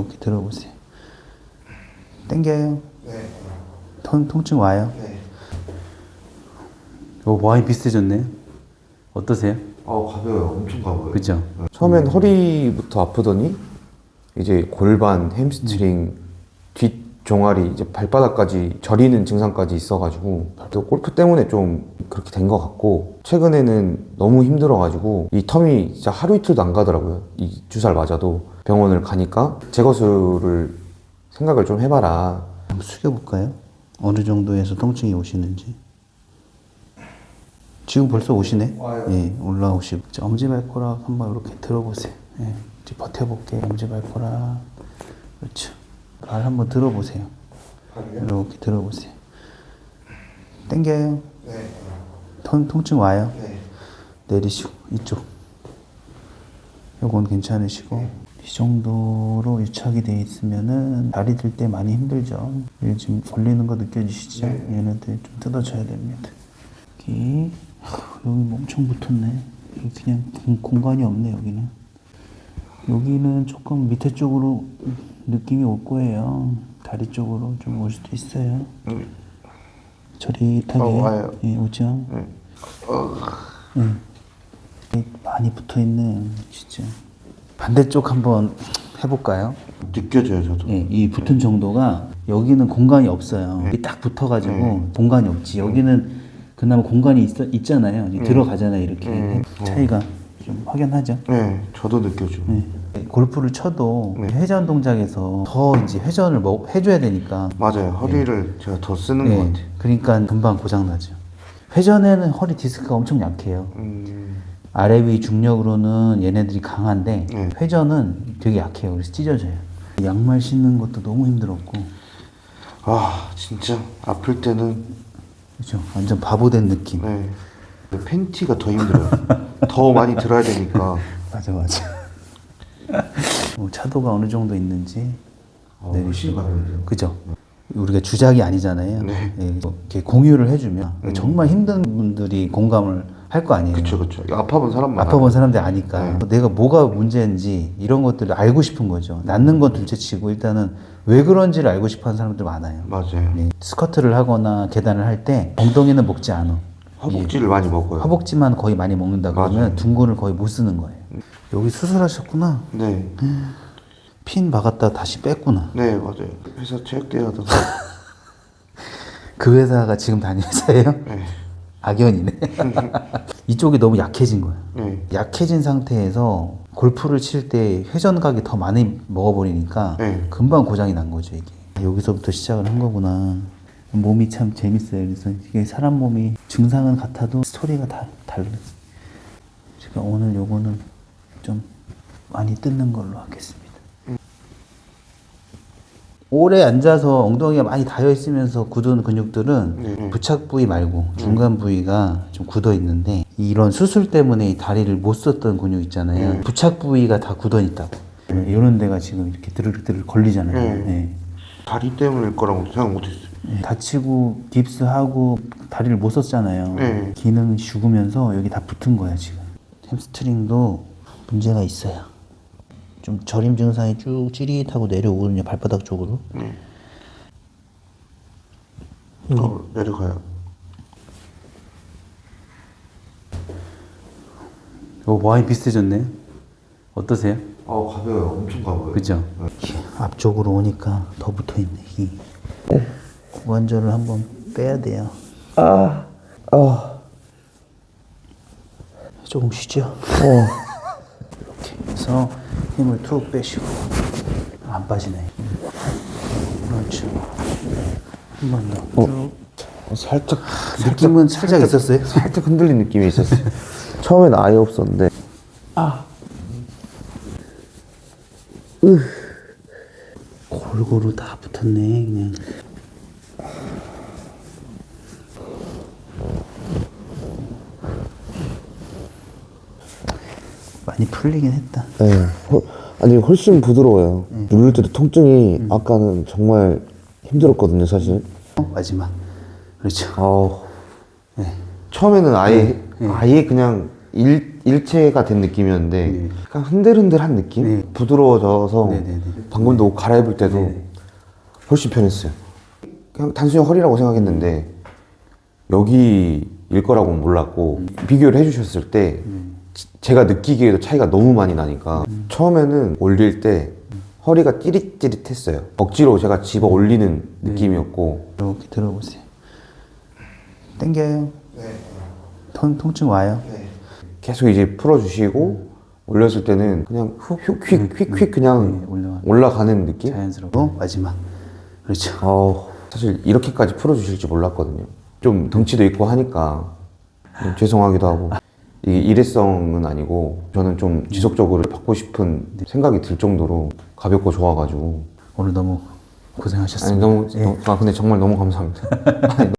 이렇게 들어보세요. 땡겨요. 네. 통, 통증 와요. 네. 오, 많이 비슷해졌네. 어떠세요? 아 가벼워요. 엄청 가벼워요. 그죠? 처음엔 허리부터 아프더니 이제 골반, 햄스트링, 뒷 종아리, 이제 발바닥까지 저리는 증상까지 있어가지고 또 골프 때문에 좀 그렇게 된 것 같고 최근에는 너무 힘들어가지고 이 텀이 진짜 하루 이틀도 안 가더라고요. 이 주사를 맞아도 병원을 가니까 재거수를 생각을 좀 해봐라. 한번 숙여볼까요? 어느 정도에서 통증이 오시는지. 지금 벌써 오시네? 와요. 예, 올라오시고. 자, 엄지발가락 한번 이렇게 들어보세요. 예, 이제 버텨볼게요. 엄지발가락. 그렇죠. 발 한번 들어보세요. 이렇게 들어보세요. 땡겨요. 네. 통, 통증 와요. 네. 내리시고 이쪽 요건 괜찮으시고 이 정도로 유착이 돼 있으면은 다리 들 때 많이 힘들죠. 여기 지금 걸리는 거 느껴지시죠? 얘네들 좀 뜯어줘야 됩니다. 여기 하, 여기 뭐 엄청 붙었네. 여기 그냥 공- 공간이 없네 여기는. 여기는 조금 밑에 쪽으로 느낌이 올 거예요. 다리 쪽으로 좀 올 수도 있어요. 저릿하게. 어, 와요. 예, 오죠? 응. 많이 붙어 있네, 진짜. 반대쪽 한번 해볼까요? 느껴져요 저도. 예, 이 붙은 정도가 여기는 공간이 없어요. 이딱 붙어가지고 공간이 없지. 여기는 그나마 공간이 있, 있잖아요. 이제 들어가잖아요, 이렇게. 차이가 좀 확연하죠. 네. 저도 느껴져. 네. 골프를 쳐도 회전 동작에서 더 이제 회전을 뭐 해줘야 되니까. 맞아요. 허리를 제가 더 쓰는 것 네, 같아요. 그러니까 금방 고장 나죠. 회전에는 허리 디스크가 엄청 약해요. 음. 아래 위 중력으로는 얘네들이 강한데 네. 회전은 되게 약해요. 그래서 찢어져요. 양말 신는 것도 너무 힘들었고, 아 진짜 아플 때는 그죠? 완전 바보 된 느낌. 네. 팬티가 더 힘들어요. 더 많이 들어야 되니까. 맞아, 맞아. 뭐 차도가 어느 정도 있는지 어, 훨씬 가벼워요. 그죠? 우리가 주작이 아니잖아요. 네. 예, 이렇게 공유를 해주면 정말 힘든 분들이 공감을 할 거 아니에요. 그쵸 그쵸. 아파본 사람 많아요. 아파본 사람들이 아니까 네. 내가 뭐가 문제인지 이런 것들을 알고 싶은 거죠. 낫는 건 둘째 치고 일단은 왜 그런지를 알고 싶어 하는 사람들 많아요. 맞아요. 네, 스쿼트를 하거나 계단을 할 때 엉덩이는 먹지 않아. 허벅지를 많이 먹어요. 허벅지만 거의 많이 먹는다 그러면 맞아요. 둥근을 거의 못 쓰는 거예요. 여기 수술하셨구나. 네. 핀 박았다 다시 뺐구나. 네 맞아요. 회사 체육대회 하다가 그 회사가 지금 다니는 회사예요? 네. 악연이네. 이쪽이 너무 약해진 거야. 네. 약해진 상태에서 골프를 칠 때 회전각이 더 많이 먹어버리니까 네. 금방 고장이 난 거죠 이게 여기서부터 시작을 한 거구나 몸이 참 재밌어요 그래서 이게 사람 몸이 증상은 같아도 스토리가 다 달라요 제가 오늘 요거는 좀 많이 뜯는 걸로 하겠습니다 오래 앉아서 엉덩이가 많이 닿여 있으면서 굳은 근육들은 네. 부착 부위 말고 중간 부위가 좀 굳어 있는데 이런 수술 때문에 이 다리를 못 썼던 근육 있잖아요. 부착 부위가 다 굳어 있다고. 이런 데가 지금 이렇게 드르륵드르륵 걸리잖아요. 네. 네. 다리 때문일 거라고 생각 못했어요. 네, 다치고 깁스하고 다리를 못 썼잖아요. 네. 기능이 죽으면서 여기 다 붙은 거야 지금. 햄스트링도 문제가 있어요. 좀 저림 증상이 쭉 찌릿하고 내려오거든요 발바닥 쪽으로. 네. 어, 내려가요. 오, 많이 비슷해졌네. 어떠세요? 아 가벼워요. 엄청 가벼워요. 그죠? 앞쪽으로 오니까 더 붙어 있네. 이 고관절을 한번 빼야 돼요. 아, 아. 조금 쉬죠. 이렇게 해서 힘을 툭 빼시고 안 빠지네. 그렇죠. 한 번 더. 쭉. 어, 살짝 느낌은 살짝 있었어요. 살짝 흔들린 느낌이 있었어요. 처음엔 아예 없었는데 골고루 다 붙었네 그냥. 많이 풀리긴 했다. 네. 허- 아니 훨씬 부드러워요. 누를 때도 통증이 아까는 정말 힘들었거든요, 사실. 어, 마지막. 그렇죠. 네. 처음에는 아예 아예 그냥 일, 일체가 된 느낌이었는데 네. 약간 흔들흔들한 느낌? 네. 부드러워져서. 방금도 옷 갈아입을 때도. 훨씬 편했어요. 그냥 단순히 허리라고 생각했는데 여기일 거라고 몰랐고 음. 비교를 해주셨을 때 지- 제가 느끼기에도 차이가 너무 많이 나니까 음. 처음에는 올릴 때 허리가 찌릿찌릿했어요. 억지로 제가 집어 올리는 네. 느낌이었고 이렇게 들어보세요. 당겨요. 통, 통증 와요. 계속 이제 풀어주시고 올렸을 때는 그냥 휙휙휙휙 그냥 네, 올라가는 올라가는 느낌? 자연스럽고 마지막. 그렇죠. 어, 사실 이렇게까지 풀어주실 줄 몰랐거든요. 좀 덩치도 있고 하니까 좀 죄송하기도 하고 이게 일회성은 아니고 저는 좀 지속적으로 받고 싶은 생각이 들 정도로 가볍고 좋아가지고 오늘 너무 아니 고생하셨습니다. 너무, 예. 아 근데 정말 너무 감사합니다. 아니,